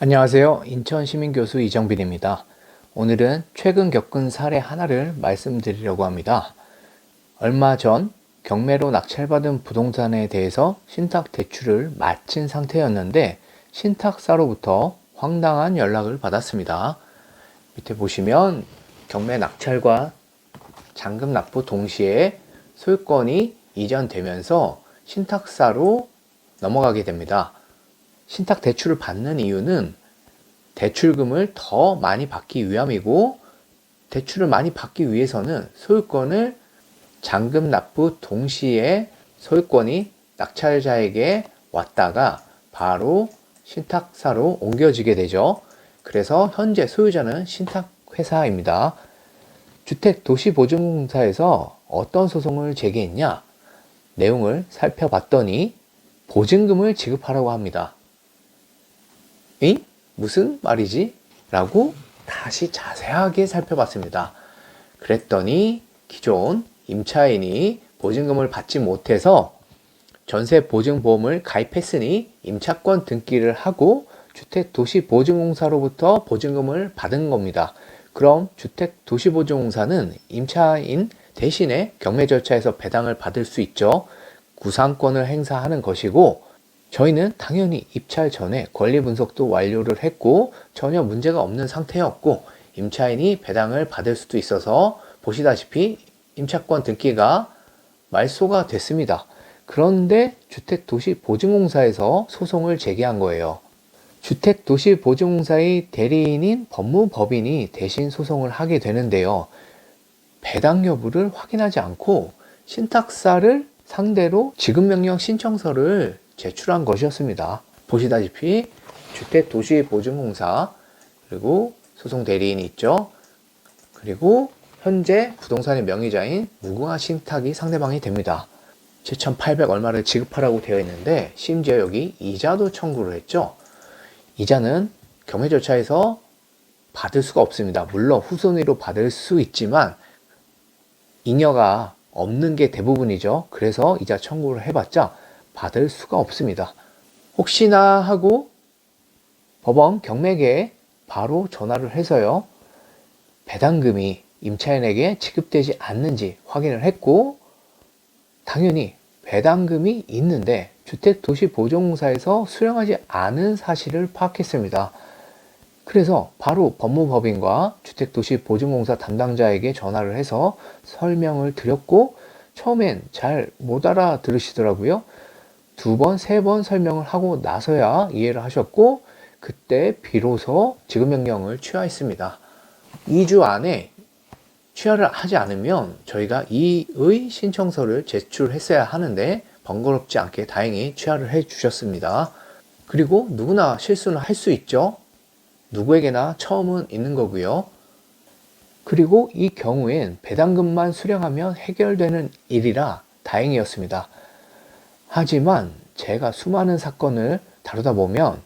안녕하세요. 인천시민교수 이정빈입니다. 오늘은 최근 겪은 사례 하나를 말씀드리려고 합니다. 얼마 전 경매로 낙찰받은 부동산에 대해서 신탁 대출을 마친 상태였는데 신탁사로부터 황당한 연락을 받았습니다. 밑에 보시면 경매 낙찰과 잔금 납부 동시에 소유권이 이전되면서 신탁사로 넘어가게 됩니다. 신탁 대출을 받는 이유는 대출금을 더 많이 받기 위함이고 대출을 많이 받기 위해서는 소유권을 잔금 납부 동시에 소유권이 낙찰자에게 왔다가 바로 신탁사로 옮겨지게 되죠. 그래서 현재 소유자는 신탁회사입니다. 주택도시보증공사에서 어떤 소송을 제기했냐? 내용을 살펴봤더니 보증금을 지급하라고 합니다. 이 무슨 말이지? 라고 다시 자세하게 살펴봤습니다. 그랬더니 기존 임차인이 보증금을 받지 못해서 전세 보증보험을 가입했으니 임차권 등기를 하고 주택도시보증공사로부터 보증금을 받은 겁니다. 그럼 주택도시보증공사는 임차인 대신에 경매 절차에서 배당을 받을 수 있죠. 구상권을 행사하는 것이고 저희는 당연히 입찰 전에 권리 분석도 완료를 했고 전혀 문제가 없는 상태였고 임차인이 배당을 받을 수도 있어서 보시다시피 임차권 등기가 말소가 됐습니다. 그런데 주택도시보증공사에서 소송을 제기한 거예요. 주택도시보증공사의 대리인인 법무법인이 대신 소송을 하게 되는데요. 배당 여부를 확인하지 않고 신탁사를 상대로 지급명령 신청서를 제출한 것이었습니다. 보시다시피 주택 도시보증공사 그리고 소송 대리인이 있죠. 그리고 현재 부동산의 명의자인 무궁화 신탁이 상대방이 됩니다. 7,800 얼마를 지급하라고 되어 있는데 심지어 여기 이자도 청구를 했죠. 이자는 경매 절차에서 받을 수가 없습니다. 물론 후손으로 받을 수 있지만 잉여가 없는 게 대부분이죠. 그래서 이자 청구를 해봤자 받을 수가 없습니다. 혹시나 하고 법원 경매계에 바로 전화를 해서요. 배당금이 임차인에게 지급되지 않는지 확인을 했고 당연히 배당금이 있는데 주택도시보증공사에서 수령하지 않은 사실을 파악했습니다. 그래서 바로 법무법인과 주택도시보증공사 담당자에게 전화를 해서 설명을 드렸고 처음엔 잘 못 알아들으시더라고요. 두 번, 세 번 설명을 하고 나서야 이해를 하셨고 그때 비로소 지급 명령을 취하했습니다. 2주 안에 취하를 하지 않으면 저희가 이의 신청서를 제출했어야 하는데 번거롭지 않게 다행히 취하를 해 주셨습니다. 그리고 누구나 실수는 할 수 있죠. 누구에게나 처음은 있는 거고요. 그리고 이 경우엔 배당금만 수령하면 해결되는 일이라 다행이었습니다. 하지만 제가 수많은 사건을 다루다 보면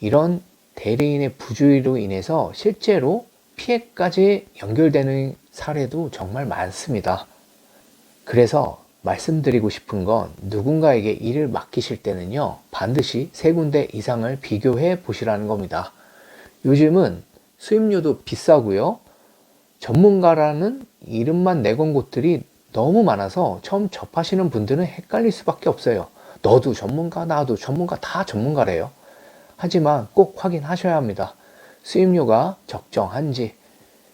이런 대리인의 부주의로 인해서 실제로 피해까지 연결되는 사례도 정말 많습니다. 그래서 말씀드리고 싶은 건 누군가에게 일을 맡기실 때는요, 반드시 세 군데 이상을 비교해 보시라는 겁니다. 요즘은 수입료도 비싸고요, 전문가라는 이름만 내건 곳들이 너무 많아서 처음 접하시는 분들은 헷갈릴 수밖에 없어요. 너도 전문가, 나도 전문가, 다 전문가래요. 하지만 꼭 확인하셔야 합니다. 수입료가 적정한지,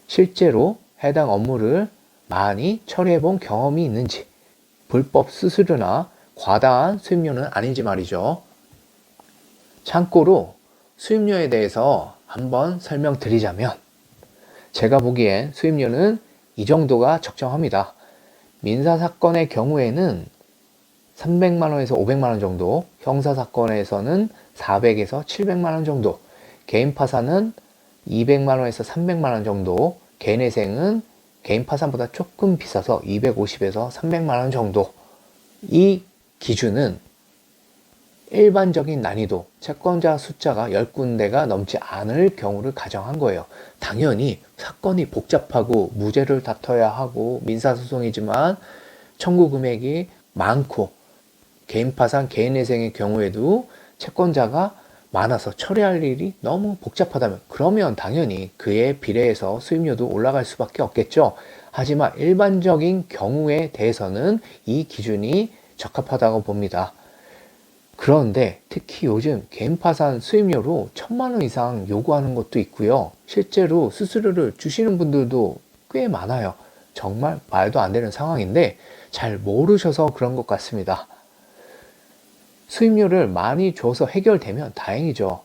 실제로 해당 업무를 많이 처리해 본 경험이 있는지, 불법 수수료나 과다한 수입료는 아닌지 말이죠. 참고로 수입료에 대해서 한번 설명드리자면, 제가 보기엔 수입료는 이 정도가 적정합니다. 민사 사건의 경우에는 300만 원에서 500만 원 정도, 형사 사건에서는 400에서 700만 원 정도, 개인 파산은 200만 원에서 300만 원 정도, 개인회생은 개인 파산보다 조금 비싸서 250에서 300만 원 정도. 이 기준은 일반적인 난이도, 채권자 숫자가 10군데가 넘지 않을 경우를 가정한 거예요. 당연히 사건이 복잡하고 무죄를 다퉈야 하고 민사소송이지만 청구 금액이 많고 개인 파산, 개인 회생의 경우에도 채권자가 많아서 처리할 일이 너무 복잡하다면 그러면 당연히 그에 비례해서 수임료도 올라갈 수밖에 없겠죠. 하지만 일반적인 경우에 대해서는 이 기준이 적합하다고 봅니다. 그런데 특히 요즘 개인 파산 수임료로 천만 원 이상 요구하는 것도 있고요. 실제로 수수료를 주시는 분들도 꽤 많아요. 정말 말도 안 되는 상황인데 잘 모르셔서 그런 것 같습니다. 수임료를 많이 줘서 해결되면 다행이죠.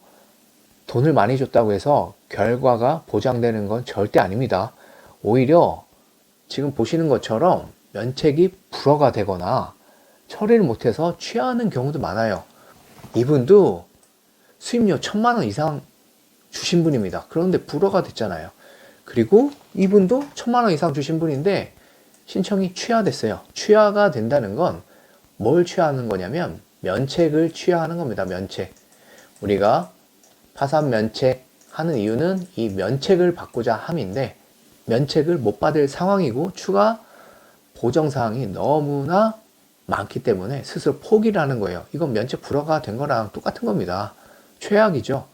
돈을 많이 줬다고 해서 결과가 보장되는 건 절대 아닙니다. 오히려 지금 보시는 것처럼 면책이 불허가 되거나 처리를 못해서 취하는 경우도 많아요. 이분도 수임료 천만 원 이상 주신 분입니다. 그런데 불허가 됐잖아요. 그리고 이분도 천만 원 이상 주신 분인데 신청이 취하됐어요. 취하가 된다는 건 뭘 취하는 거냐면 면책을 취하하는 겁니다. 면책. 우리가 파산 면책 하는 이유는 이 면책을 받고자 함인데 면책을 못 받을 상황이고 추가 보정 사항이 너무나 많기 때문에 스스로 포기를 하는 거예요. 이건 면책 불허가 된 거랑 똑같은 겁니다. 최악이죠.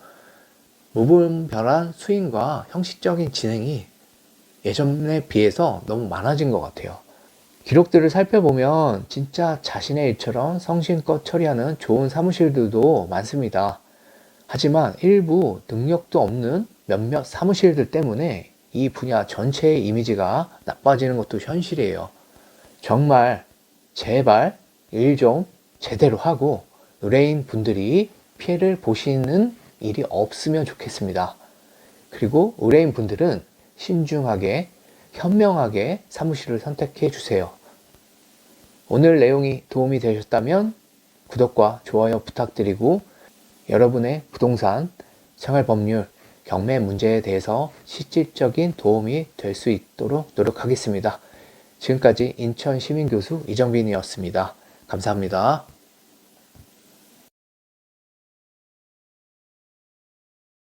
무분별한 수임과 형식적인 진행이 예전에 비해서 너무 많아진 것 같아요. 기록들을 살펴보면 진짜 자신의 일처럼 성심껏 처리하는 좋은 사무실들도 많습니다. 하지만 일부 능력도 없는 몇몇 사무실들 때문에 이 분야 전체의 이미지가 나빠지는 것도 현실이에요. 정말 제발 일 좀 제대로 하고 의뢰인 분들이 피해를 보시는 일이 없으면 좋겠습니다. 그리고 의뢰인 분들은 신중하게 현명하게 사무실을 선택해 주세요. 오늘 내용이 도움이 되셨다면 구독과 좋아요 부탁드리고 여러분의 부동산, 생활법률, 경매 문제에 대해서 실질적인 도움이 될 수 있도록 노력하겠습니다. 지금까지 인천시민교수 이정빈이었습니다. 감사합니다.